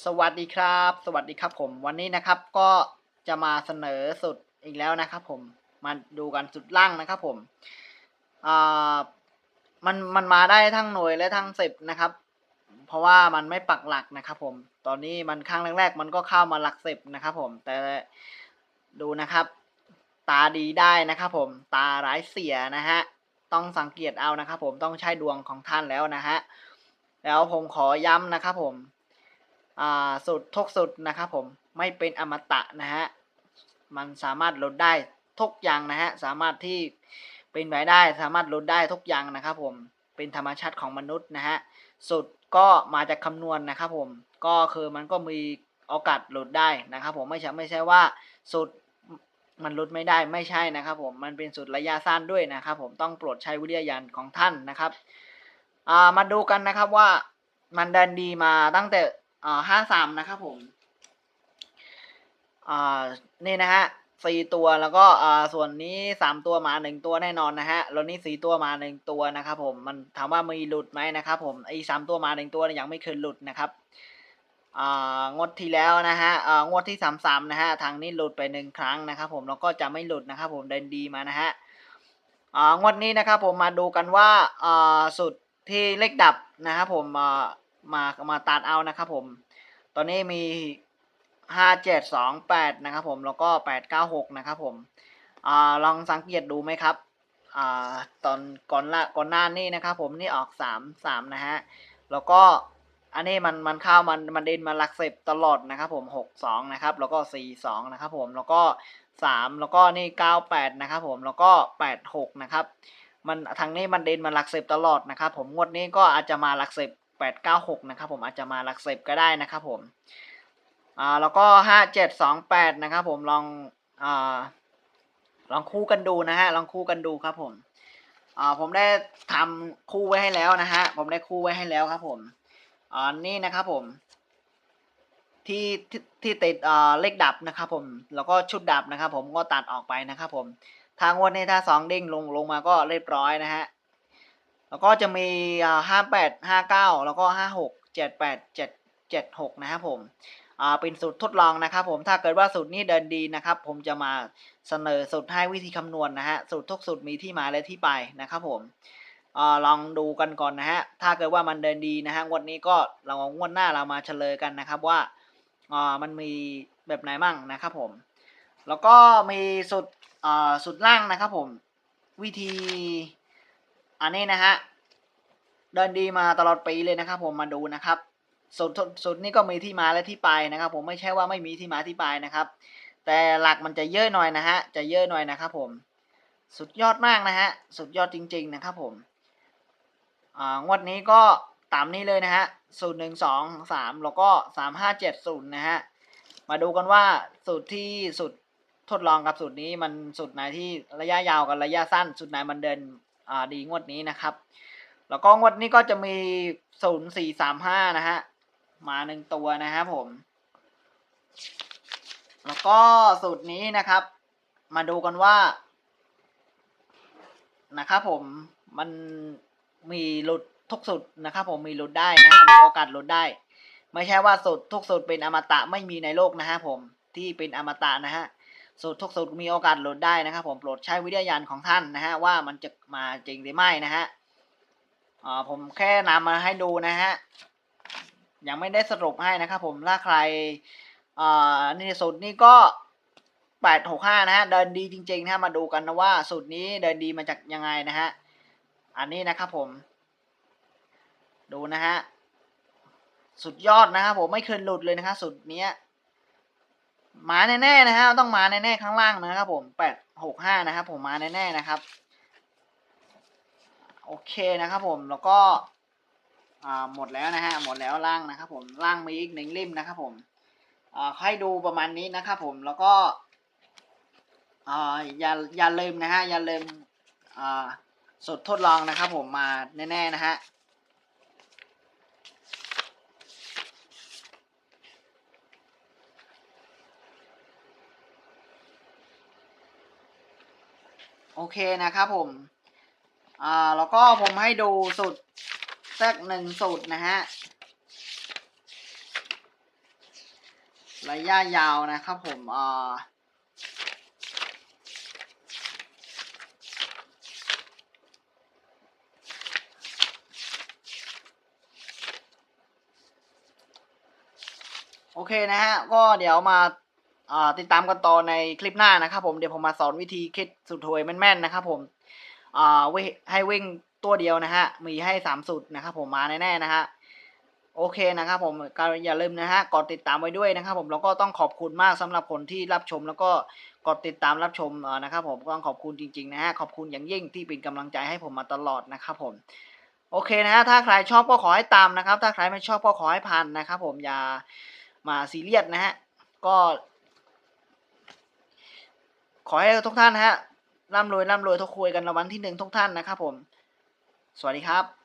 สวัสดีครับ สวัสดีครับผมวันนี้นะครับก็จะมาเสนอสุดอีกแล้วนะครับผมมาดูกันสุดล่างนะครับผมอ่ามันมันมาได้ทั้งหน่วยและทั้งสิบนะครับ เพราะว่ามันไม่ปักหลักนะครับผมตอนนี้มันครั้งแรกๆ มันก็เข้ามาหลักสิบนะครับผมแต่ดูนะครับ ตาดีได้นะครับผมตาร้ายเสียนะฮะต้องสังเกตเอานะครับผมต้องใช้ดวงของท่านแล้วนะฮะแล้วผมขอย้ำนะครับผม สุดทุกสุดนะครับผมไม่เป็นอมตะนะฮะมันสามารถลดได้ทุกอย่างนะฮะสามารถที่เป็นไปได้สามารถลดได้ทุกอย่างนะครับผมเป็นธรรมชาติของมนุษย์นะฮะสุดก็มาจากคำนวณนะครับผมก็คือมันก็มีโอกาสลดได้นะครับผมไม่ใช่ไม่ใช่ว่าสุดมันลดไม่ได้ไม่ใช่นะครับผมมันเป็นสุดระยะสั้นด้วยนะครับผมต้องโปรดใช้วิทยาญาณของท่านนะครับามาดูกันนะครับว่ามันเดินดีมาตั้งแต่ อ่าห้าสามนะครับผมอ่านี่นะฮะสี่ตัวแล้วก็อ่าส่วนนี้สามตัวมาหนึ่งตัวแน่นอนนะฮะแล้วนี่สี่ตัวมาหนึ่งตัวนะครับผมมันถามว่ามีหลุดไหมนะครับผมไอ้สามตัวมาหนึ่งตัวยังไม่เคยหลุดนะครับอ่างวดที่แล้วนะฮะอ่างวดที่สามสามนะฮะทางนี้หลุดไปหนึ่งครั้งนะครับผมแล้วก็จะไม่หลุดนะครับผมเดินดีมานะฮะอ่างวดนี้นะครับผมมาดูกันว่าอ่าสุดที่เลขดับนะครับผมอ่า มามาตัดเอานะครับผม ตอนนี้มีห้าเจ็ดสองแปดนะครับผมแล้วก็แปดเก้าหกนะครับผมอลองสังเกตดูไหมครับอตอนก่อนละก่อนหน้านี้นะครับผมนี่ออกสามสามนะฮะแล้วก็อันนี้มันมันเข้ามันมันเดินมาหลักสิบตลอดนะครับผมหกสองนะครับแล้วก็สี่สองนะครับผมแล้วก็สามแล้วก็นี่เก้าแปดนะครับผมแล้วก็แปดหกนะครับมันทางนี้มันเดินมาหลักสิบตลอดนะครับผมงวดนี้ก็อาจจะมาหลักสิบ แปดเก้าหกนะครับผมอาจจะมาหลักสิบก็ได้นะครับผมอ่าแล้วก็ห้าเจ็ดสองแปดนะครับผมลองอ่าลองคู่กันดูนะฮะลองคู่กันดูครับผมอ่าผมได้ทำคู่ไว้ให้แล้วนะฮะผมได้คู่ไว้ให้แล้วครับผมอ่านี่นะครับผมที่ที่ที่ติดอ่าเลขดับนะครับผมแล้วก็ชุดดับนะครับผมก็ตัดออกไปนะครับผมทางวันนี้ถ้าสองเด้งลงลงมาก็เรียบร้อยนะฮะ แล้วก็จะมีอ่าห้าแปดห้าเก้าแล้วก็ห้าหกเจ็ดแปดเจ็ดเจ็ดหกนะครับผมอ่าเป็นสูตรทดลองนะครับผมถ้าเกิดว่าสูตรนี้เดินดีนะครับ ผมจะมาเสนอสูตรให้วิธีคำนวณนะฮะสูตรทุกสูตรมีที่มาและที่ไปนะครับผมอ่าลองดูกันก่อนนะฮะถ้าเกิดว่ามันเดินดีนะฮะงวดนี้ก็เรางวดหน้าเรามาเฉลยกันนะครับว่าอ่ามันมีแบบไหนมั่งนะครับผมแล้วก็มีสุดอ่าสุดล่างนะครับผมวิธี อันนี้นะฮะเดินดีมาตลอดปีเลยนะครับ ผมมาดูนะครับสุดสุดนี่ก็มีที่มาและที่ไปนะครับ ผมไม่ใช่ว่าไม่มีที่มาที่ไปนะครับ แต่หลักมันจะเยอะหน่อยนะฮะจะเยอะหน่อยนะครับ ผมสุดยอดมากนะฮะสุดยอดจริง ๆนะครับ ผมงวดนี้ก็ตามนี้เลยนะฮะสูตรหนึ่งสองสามแล้วก็สามห้าเจ็ดศูนย์นะฮะมาดูกันว่าสูตรที่สุดทดลองกับสูตรนี้มันสูตรไหนที่ระยะยาวกับระยะสั้นสูตรไหนมันเดิน ดีงวดนี้นะครับ แล้วก็งวดนี้ก็จะมีศูนย์สี่สามห้านะฮะมาหนึ่งตัวนะครับผม แล้วก็สูตรนี้นะครับ มาดูกันว่า นะครับผมมันมีหลุดทุกสูตรนะครับ ผมมีหลุดได้นะครับมีโอกาสหลุดได้ ไม่ใช่ว่าสูตรทุกสูตรเป็นอมตะไม่มีในโลกนะฮะผมที่เป็นอมตะนะฮะ สูตรทุกสูตรมีโอกาสหลุดได้นะครับ ผมโปรดใช้วิทยาญาณของท่านนะฮะว่ามันจะมาจริงหรือไม่นะฮะอ่าผมแค่นำมาให้ดูนะฮะยังไม่ได้สรุปให้นะครับ ผมถ้าใครอ่านี่สูตรนี้ก็แปดหกห้านะฮะเดินดีจริงๆนะฮะมาดูกันนะว่าสูตรนี้เดินดีมาจากยังไงนะฮะอันนี้นะครับผม ดูนะฮะสุดยอดนะครับผมไม่เคยหลุดเลยนะครับสูตรนี้ มาแน่ๆนะฮะต้องมาแน่ๆข้างล่างนะครับผมแปดหกห้านะครับผมมาแน่ๆนะครับ โอเคนะครับผมแล้วก็อ่าหมดแล้วนะฮะหมดแล้วล่างนะครับผมล่างมีอีกหนึ่งริมนะครับผมอ่าให้ดูประมาณนี้นะครับผมแล้วก็อ่าอย่าอย่าลืมนะฮะอย่าลืมอ่าสดทดลองนะครับผมมาแน่ๆนะฮะ โอเคนะครับผม อ่า แล้วก็ผมให้ดูสุดสักหนึ่งสูตรนะฮะ ระยะยาวนะครับผม อ่าโอเคนะฮะ ก็เดี๋ยวมา ติดตามกันต่อในคลิปหน้านะครับผมเดี๋ยวผมมาสอนวิธีคิดสุดถวยแม่นๆนะครับผมวิให้วิ่งตัวเดียวนะฮะมีให้สามสุดนะครับผมมาแน่ๆนะฮะโอเคนะครับผมก็อย่าลืมนะฮะกดติดตามไว้ด้วยนะครับผมแล้วก็ต้องขอบคุณมากสำหรับคนที่รับชม แล้วก็กดติดตามรับชมนะครับผมต้องขอบคุณจริงๆนะฮะขอบคุณอย่างยิ่งที่เป็นกำลังใจให้ผมมาตลอดนะครับผมโอเคนะฮะถ้าใครชอบก็ขอให้ตามนะครับ ถ้าใครไม่ชอบก็ขอให้ผ่านนะครับผมอย่ามาซีเรียสนะฮะก็ ขอให้ทุกท่านนะฮะร่ำรวยร่ำรวยทุกคุยกันรางวัลที่หนึ่งทุกท่านนะครับผม สวัสดีครับ